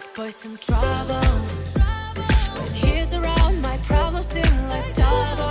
this boy some trouble. When he's around, my problems seem like double.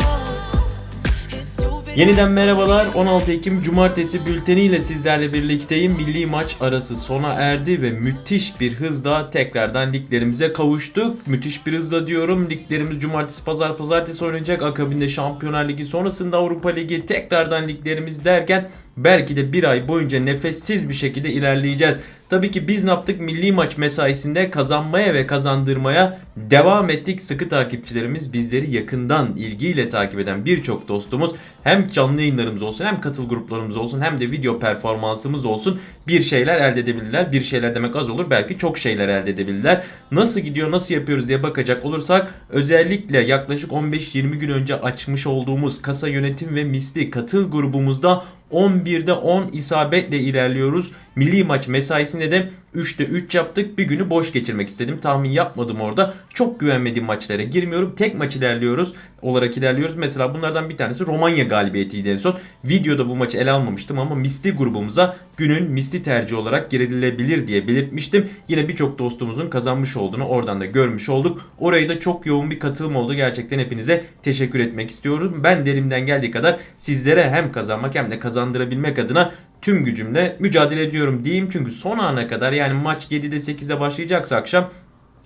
He's stupid. Yeniden merhabalar. 16 Ekim Cumartesi bülteniyle sizlerle birlikteyim. Milli maç arası sona erdi ve müthiş bir hızla tekrardan liglerimize kavuştuk. Müthiş bir hızla diyorum. Liglerimiz cumartesi, pazar, pazartesi oynayacak. Akabinde Şampiyonlar Ligi, sonrasında Avrupa Ligi, tekrardan liglerimiz derken belki de bir ay boyunca nefessiz bir şekilde ilerleyeceğiz. Tabii ki biz ne yaptık? Milli maç mesaisinde kazanmaya ve kazandırmaya devam ettik. Sıkı takipçilerimiz bizleri yakından ilgiyle takip eden birçok dostumuz hem canlı yayınlarımız olsun hem katıl gruplarımız olsun hem de video performansımız olsun bir şeyler elde edebilirler. Bir şeyler demek az olur belki çok şeyler elde edebilirler. Nasıl gidiyor nasıl yapıyoruz diye bakacak olursak özellikle yaklaşık 15-20 gün önce açmış olduğumuz kasa yönetim ve misli katıl grubumuzda 11'de 10 isabetle ilerliyoruz. Milli maç mesaisinde de 3'te 3 yaptık. Bir günü boş geçirmek istedim. Tahmin yapmadım orada. Çok güvenmediğim maçlara girmiyorum. Tek maç ilerliyoruz. Olarak ilerliyoruz. Mesela bunlardan bir tanesi Romanya galibiyetiydi en son. Videoda bu maçı ele almamıştım ama misli grubumuza günün misli tercih olarak girilebilir diye belirtmiştim. Yine birçok dostumuzun kazanmış olduğunu oradan da görmüş olduk. Orayı da çok yoğun bir katılım oldu. Gerçekten hepinize teşekkür etmek istiyorum. Ben de elimden geldiği kadar sizlere hem kazanmak hem de kazandırabilmek adına tüm gücümle mücadele ediyorum diyeyim. Çünkü son ana kadar yani maç 7'de 8'de başlayacaksa akşam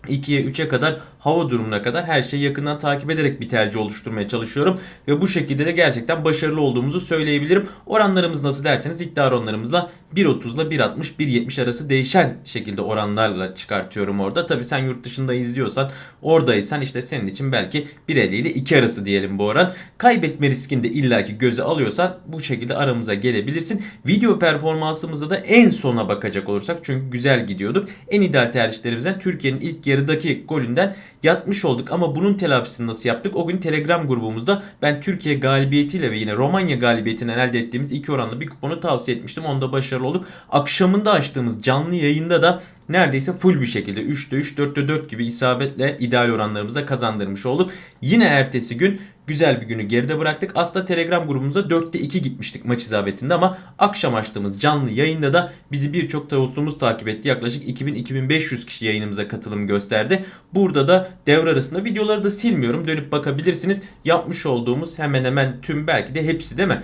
2'ye 3'e kadar hava durumuna kadar her şeyi yakından takip ederek bir tercih oluşturmaya çalışıyorum. Ve bu şekilde de gerçekten başarılı olduğumuzu söyleyebilirim. Oranlarımız nasıl derseniz iddia oranlarımızla 1.30 ile 1.60 1.70 arası değişen şekilde oranlarla çıkartıyorum orada. Tabi sen yurt dışında izliyorsan oradaysan işte senin için belki 1.50 ile 2 arası diyelim bu oran. Kaybetme riskini de illaki göze alıyorsan bu şekilde aramıza gelebilirsin. Video performansımızda da en sona bakacak olursak çünkü güzel gidiyorduk. En ideal tercihlerimizden Türkiye'nin ilk yarıdaki golünden yatmış olduk ama bunun telafisini nasıl yaptık? O gün Telegram grubumuzda ben Türkiye galibiyetiyle ve yine Romanya galibiyetinden elde ettiğimiz iki oranlı bir kuponu tavsiye etmiştim. Onda başarılı olduk. Akşamında açtığımız canlı yayında da neredeyse full bir şekilde 3'te 3, 4'te 4 gibi isabetle ideal oranlarımıza kazandırmış olduk. Yine ertesi gün güzel bir günü geride bıraktık. Aslında Telegram grubumuza 4'te 2 gitmiştik maç isabetinde ama akşam açtığımız canlı yayında da bizi birçok dostumuz takip etti. Yaklaşık 2000-2500 kişi yayınımıza katılım gösterdi. Burada da devre arasında videoları da silmiyorum. Dönüp bakabilirsiniz. Yapmış olduğumuz hemen hemen tüm belki de hepsi değil mi?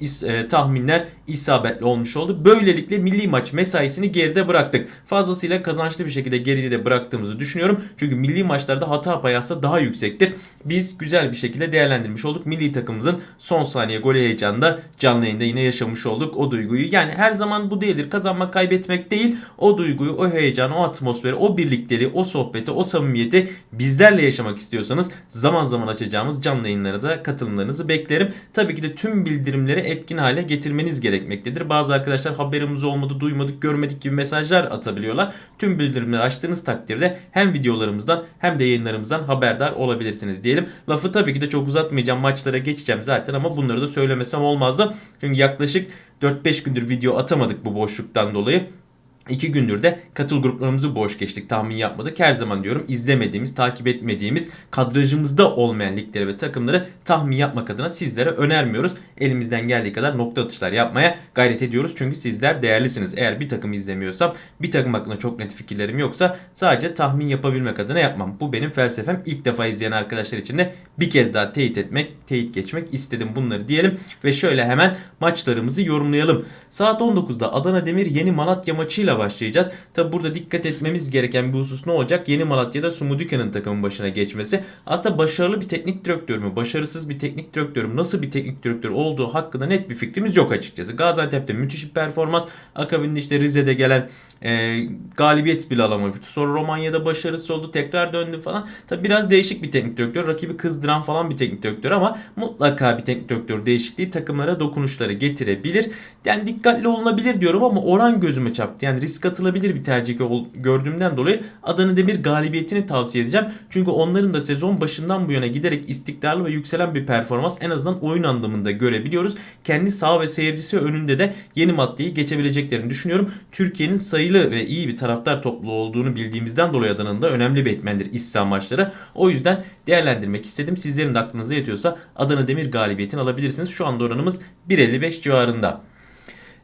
İs- e, tahminler isabetli olmuş oldu. Böylelikle milli maç mesaisini geride bıraktık. Fazlasıyla kazançlı bir şekilde geride bıraktığımızı düşünüyorum. Çünkü milli maçlarda hata payası daha yüksektir. Biz güzel bir şekilde değerlendirmiş olduk. Milli takımımızın son saniye golü heyecanında canlı yayında yine yaşamış olduk o duyguyu. Yani her zaman bu değildir. Kazanmak kaybetmek değil. O duyguyu, o heyecanı, o atmosferi, o birlikteliği, o sohbeti, o samimiyeti bizlerle yaşamak istiyorsanız zaman zaman açacağımız canlı yayınlara da katılımlarınızı beklerim. Tabii ki de tüm bildirimleri etkin hale getirmeniz gerekmektedir. Bazı arkadaşlar haberimiz olmadı, duymadık, görmedik gibi mesajlar atabiliyorlar. Tüm bildirimleri açtığınız takdirde hem videolarımızdan hem de yayınlarımızdan haberdar olabilirsiniz diyelim. Lafı tabii ki de çok uzatmayacağım. Maçlara geçeceğim zaten ama bunları da söylemesem olmazdı. Çünkü yaklaşık 4-5 gündür video atamadık bu boşluktan dolayı. İki gündür de katıl gruplarımızı boş geçtik. Tahmin yapmadık. Her zaman diyorum izlemediğimiz, takip etmediğimiz, kadrajımızda olmayan ligleri ve takımları tahmin yapmak adına sizlere önermiyoruz. Elimizden geldiği kadar nokta atışlar yapmaya gayret ediyoruz. Çünkü sizler değerlisiniz. Eğer bir takım izlemiyorsam, bir takım hakkında çok net fikirlerim yoksa sadece tahmin yapabilmek adına yapmam. Bu benim felsefem. İlk defa izleyen arkadaşlar için de bir kez daha teyit etmek, teyit geçmek istedim bunları diyelim. Ve şöyle hemen maçlarımızı yorumlayalım. Saat 19'da Adana Demir Yeni Malatya maçıyla başlayacağız. Tabi burada dikkat etmemiz gereken bir husus ne olacak? Yeni Malatya'da Sumudika'nın takımın başına geçmesi. Aslında başarılı bir teknik direktör mü? Başarısız bir teknik direktör mü? Nasıl bir teknik direktör olduğu hakkında net bir fikrimiz yok açıkçası. Gaziantep'te müthiş bir performans. Akabinde işte Rize'de gelen e, galibiyet bile alamamıştı. Sonra Romanya'da başarısız oldu. Tekrar döndü falan. Tabi biraz değişik bir teknik direktör. Rakibi kızdıran falan bir teknik direktör ama mutlaka bir teknik direktör değişikliği takımlara dokunuşları getirebilir. Yani dikkatli olunabilir diyorum ama oran gözüme çarptı. Yani risk atılabilir bir tercih gördüğümden dolayı Adana Demir galibiyetini tavsiye edeceğim. Çünkü onların da sezon başından bu yana giderek istikrarlı ve yükselen bir performans en azından oyun anlamında görebiliyoruz. Kendi sağ ve seyircisi önünde de yeni maddeyi geçebileceklerini düşünüyorum. Türkiye'nin sayılı ve iyi bir taraftar topluluğu olduğunu bildiğimizden dolayı Adana'nın da önemli bir etmendir iç saha maçları. O yüzden değerlendirmek istedim. Sizlerin de aklınıza yatıyorsa Adana Demir galibiyetini alabilirsiniz. Şu anda oranımız 1.55 civarında.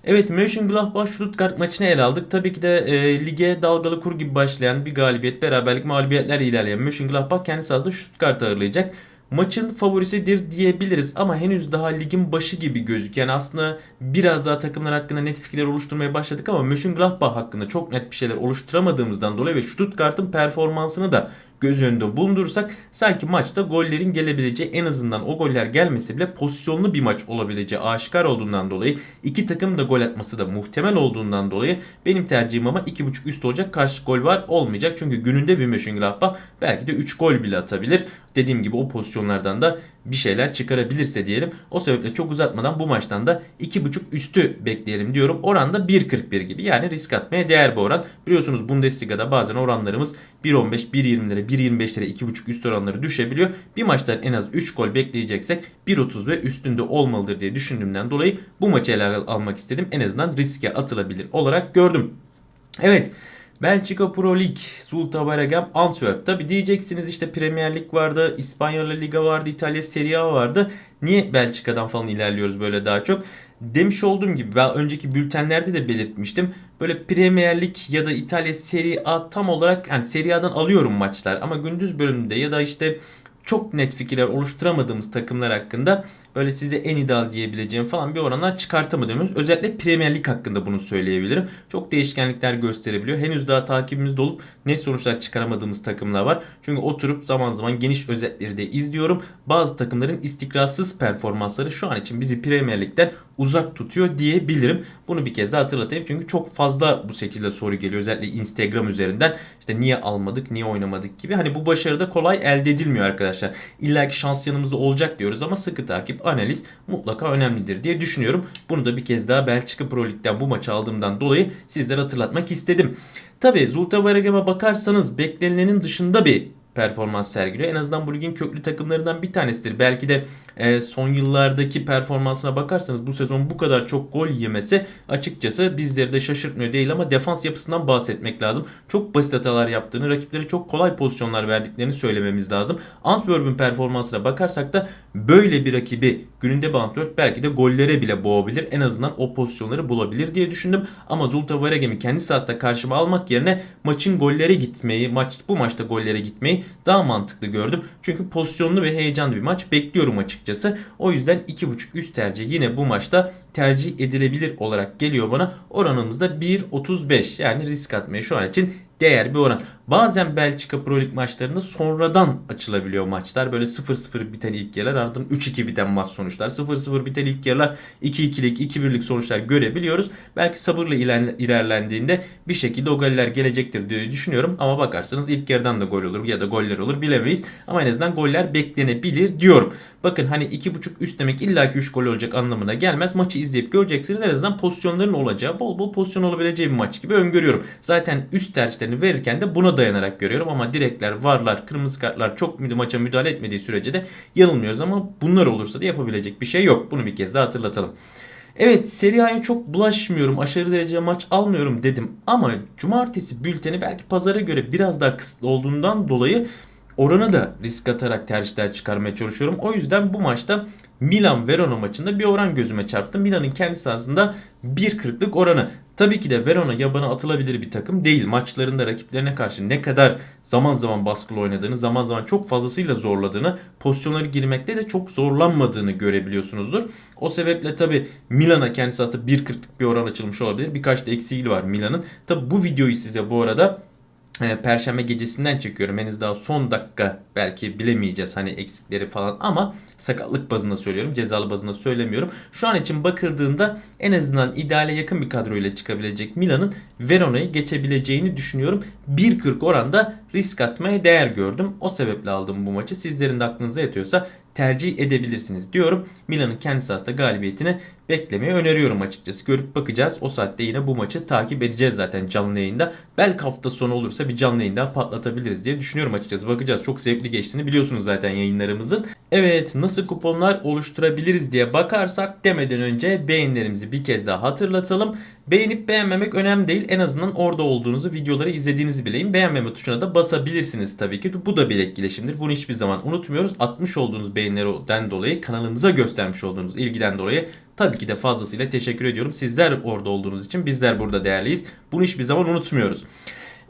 Evet Mönchengladbach Stuttgart maçını ele aldık. Tabii ki de e, lige dalgalı kur gibi başlayan bir galibiyet, beraberlik, mağlubiyetler ilerleyen Mönchengladbach kendi sahasında Stuttgart'ı ağırlayacak. Maçın favorisidir diyebiliriz ama henüz daha ligin başı gibi gözüküyor. Yani aslında biraz daha takımlar hakkında net fikirler oluşturmaya başladık ama Mönchengladbach hakkında çok net bir şeyler oluşturamadığımızdan dolayı ve Stuttgart'ın performansını da göz önünde bulundurursak sanki maçta gollerin gelebileceği en azından o goller gelmese bile pozisyonlu bir maç olabileceği aşikar olduğundan dolayı iki takım da gol atması da muhtemel olduğundan dolayı benim tercihim ama 2.5 üst olacak karşı gol var olmayacak. Çünkü gününde bir Mönchengladbach belki de 3 gol bile atabilir. Dediğim gibi o pozisyonlardan da bir şeyler çıkarabilirse diyelim. O sebeple çok uzatmadan bu maçtan da 2.5 üstü bekleyelim diyorum. Oran da 1.41 gibi. Yani risk atmaya değer bir oran. Biliyorsunuz Bundesliga'da bazen oranlarımız 1.15, 1.20'lere, 1.25'lere 2.5 üst oranları düşebiliyor. Bir maçtan en az 3 gol bekleyeceksek 1.30 ve üstünde olmalıdır diye düşündüğümden dolayı bu maçı ele almak istedim. En azından riske atılabilir olarak gördüm. Evet. Belçika Pro Lig, Zulte Waregem, Antwerp. Tabi diyeceksiniz işte Premier Lig vardı, İspanyol La Liga vardı, İtalya Serie A vardı. Niye Belçika'dan falan ilerliyoruz böyle daha çok? Demiş olduğum gibi ben önceki bültenlerde de belirtmiştim. Böyle Premier Lig ya da İtalya Serie A tam olarak yani Serie A'dan alıyorum maçlar ama gündüz bölümünde ya da işte çok net fikirler oluşturamadığımız takımlar hakkında böyle size en ideal diyebileceğim falan bir oranlar çıkartamadığımız özellikle Premier Lig hakkında bunu söyleyebilirim. Çok değişkenlikler gösterebiliyor. Henüz daha takibimizde olup ne sonuçlar çıkaramadığımız takımlar var. Çünkü oturup zaman zaman geniş özetleri de izliyorum. Bazı takımların istikrarsız performansları şu an için bizi Premier Lig'den uzak tutuyor diyebilirim. Bunu bir kez daha hatırlatayım. Çünkü çok fazla bu şekilde soru geliyor. Özellikle Instagram üzerinden. İşte niye almadık, niye oynamadık gibi. Hani bu başarı da kolay elde edilmiyor arkadaşlar. İlla ki şans yanımızda olacak diyoruz ama sıkı takip, analiz mutlaka önemlidir diye düşünüyorum. Bunu da bir kez daha Belçika Pro Lig'den bu maçı aldığımdan dolayı sizlere hatırlatmak istedim. Tabi Zulte Waregem'e bakarsanız beklenilenin dışında bir performans sergiliyor. En azından bu ligin köklü takımlarından bir tanesidir. Belki de e, son yıllardaki performansına bakarsanız bu sezon bu kadar çok gol yemesi açıkçası bizleri de şaşırtmıyor değil ama defans yapısından bahsetmek lazım. Çok basit hatalar yaptığını, rakiplere çok kolay pozisyonlar verdiklerini söylememiz lazım. Antwerp'ün performansına bakarsak da böyle bir rakibi gününde bir Antwerp belki de gollere bile boğabilir. En azından o pozisyonları bulabilir diye düşündüm. Ama Zulte Waregem'i kendi sahasında karşıma almak yerine maçın gollere gitmeyi, maç bu maçta gollere gitmeyi daha mantıklı gördüm. Çünkü pozisyonlu ve heyecanlı bir maç bekliyorum açıkçası. O yüzden 2.5 üst tercih yine bu maçta tercih edilebilir olarak geliyor bana. Oranımız da 1.35 yani risk atmaya şu an için değer bir oran. Bazen Belçika Pro Lig maçlarında sonradan açılabiliyor maçlar. Böyle 0-0 biten ilk yarılar ardından 3-2 biten maç sonuçlar. 0-0 biten ilk yarılar 2-2'lik 2-1'lik sonuçlar görebiliyoruz. Belki sabırla ilerlendiğinde bir şekilde o goller gelecektir diye düşünüyorum. Ama bakarsanız ilk yarıdan da gol olur ya da goller olur bilemeyiz. Ama en azından goller beklenebilir diyorum. Bakın hani 2.5 üst demek illa ki 3 gol olacak anlamına gelmez. Maçı izleyip göreceksiniz. En azından pozisyonların olacağı, bol bol pozisyon olabileceği bir maç gibi öngörüyorum. Zaten üst tercihlerini verirken de buna dayanarak görüyorum. Ama direkler, varlar, kırmızı kartlar çok maça müdahale etmediği sürece de yanılmıyoruz. Ama bunlar olursa da yapabilecek bir şey yok. Bunu bir kez daha hatırlatalım. Evet Serie A'ya çok bulaşmıyorum. Aşırı derece maç almıyorum dedim. Ama cumartesi bülteni belki pazara göre biraz daha kısıtlı olduğundan dolayı oranı da risk atarak tercihler çıkarmaya çalışıyorum. O yüzden bu maçta Milan Verona maçında bir oran gözüme çarptı. Milan'ın kendi sahasında 1.40'lık oranı. Tabii ki de Verona yabana atılabilir bir takım değil. Maçlarında rakiplerine karşı ne kadar zaman zaman baskılı oynadığını, zaman zaman çok fazlasıyla zorladığını, pozisyonları girmekte de çok zorlanmadığını görebiliyorsunuzdur. O sebeple tabii Milan'a kendi sahasında 1.40'lık bir oran açılmış olabilir. Birkaç da eksiği var Milan'ın. Tabii bu videoyu size bu arada Perşembe gecesinden çekiyorum. Henüz daha son dakika belki bilemeyeceğiz hani eksikleri falan ama sakatlık bazında söylüyorum. Cezalı bazında söylemiyorum. Şu an için bakıldığında en azından ideale yakın bir kadroyla çıkabilecek Milan'ın Verona'yı geçebileceğini düşünüyorum. 1.40 oranda risk atmaya değer gördüm. O sebeple aldım bu maçı. Sizlerin de aklınıza yatıyorsa tercih edebilirsiniz diyorum. Milan'ın kendi sahasında galibiyetini beklemeyi öneriyorum açıkçası. Görüp bakacağız. O saatte yine bu maçı takip edeceğiz zaten canlı yayında. Belki hafta sonu olursa bir canlı yayında patlatabiliriz diye düşünüyorum açıkçası. Bakacağız. Çok zevkli geçtiğini biliyorsunuz zaten yayınlarımızın. Evet nasıl kuponlar oluşturabiliriz diye bakarsak demeden önce beğenilerimizi bir kez daha hatırlatalım. Beğenip beğenmemek önemli değil. En azından orada olduğunuzu, videoları izlediğinizi bileyim. Beğenmeme tuşuna da basabilirsiniz tabii ki. Bu da bir etkileşimdir. Bunu hiçbir zaman unutmuyoruz. Atmış olduğunuz beğenilerden dolayı, kanalımıza göstermiş olduğunuz ilgiden dolayı Tabii ki de fazlasıyla teşekkür ediyorum. Sizler orada olduğunuz için bizler burada değerliyiz. Bunu hiçbir zaman unutmuyoruz.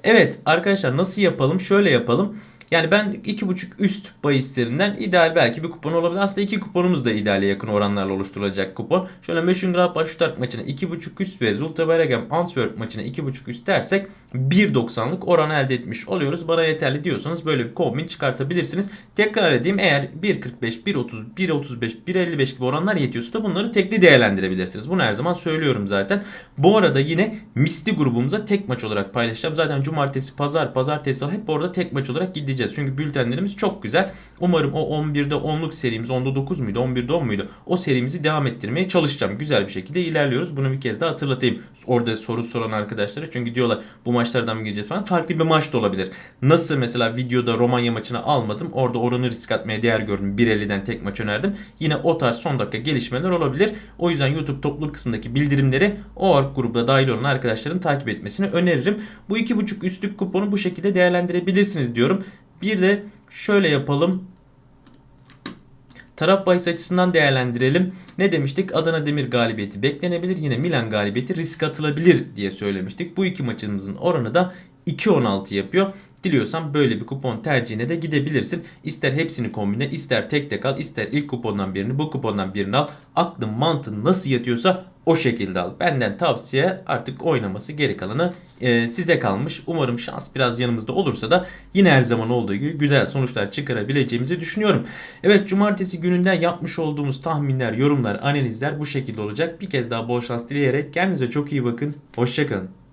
Evet arkadaşlar nasıl yapalım? Şöyle yapalım. Yani ben 2.5 üst bahislerinden ideal belki bir kupon olabilir. Aslında iki kuponumuz da ideale yakın oranlarla oluşturulacak kupon. Şöyle Mönchengladbach Stuttgart maçına 2.5 üst ve Zulte Waregem Antwerp maçına 2.5 üst dersek 1.90'lık oran elde etmiş oluyoruz. Bana yeterli diyorsanız böyle bir kombin çıkartabilirsiniz. Tekrar edeyim eğer 1.45, 1.30, 1.35, 1.55 gibi oranlar yetiyorsa da bunları tekli değerlendirebilirsiniz. Bunu her zaman söylüyorum zaten. Bu arada yine Misti grubumuza tek maç olarak paylaşacağım. Zaten cumartesi, pazar, pazartesi hep orada tek maç olarak gideceğiz. Çünkü bültenlerimiz çok güzel. Umarım o 11'de 10'luk serimiz, 10'da 9 muydu, 11'de 10 muydu? O serimizi devam ettirmeye çalışacağım. Güzel bir şekilde ilerliyoruz. Bunu bir kez daha hatırlatayım. Orada soru soran arkadaşlara. Çünkü diyorlar bu maçlardan mı gireceğiz falan. Farklı bir maç da olabilir. Nasıl mesela videoda Romanya maçını almadım. Orada oranı risk atmaya değer gördüm. 1.50'den tek maç önerdim. Yine o tarz son dakika gelişmeler olabilir. O yüzden YouTube topluluk kısmındaki bildirimleri o org grubuna dahil olan arkadaşların takip etmesini öneririm. Bu 2.5 üstlük kuponu bu şekilde değerlendirebilirsiniz diyorum. Bir de şöyle yapalım. Taraf bahis açısından değerlendirelim. Ne demiştik? Adana Demir galibiyeti beklenebilir. Yine Milan galibiyeti risk atılabilir diye söylemiştik. Bu iki maçımızın oranı da 2.16 yapıyor. Diliyorsan böyle bir kupon tercihine de gidebilirsin. İster hepsini kombine, ister tek tek al, ister ilk kupondan birini, bu kupondan birini al. Aklın mantığın nasıl yatıyorsa o şekilde al. Benden tavsiye artık oynaması geri kalanı e, size kalmış. Umarım şans biraz yanımızda olursa da yine her zaman olduğu gibi güzel sonuçlar çıkarabileceğimizi düşünüyorum. Evet cumartesi gününden yapmış olduğumuz tahminler, yorumlar, analizler bu şekilde olacak. Bir kez daha bol şans dileyerek kendinize çok iyi bakın. Hoşçakalın.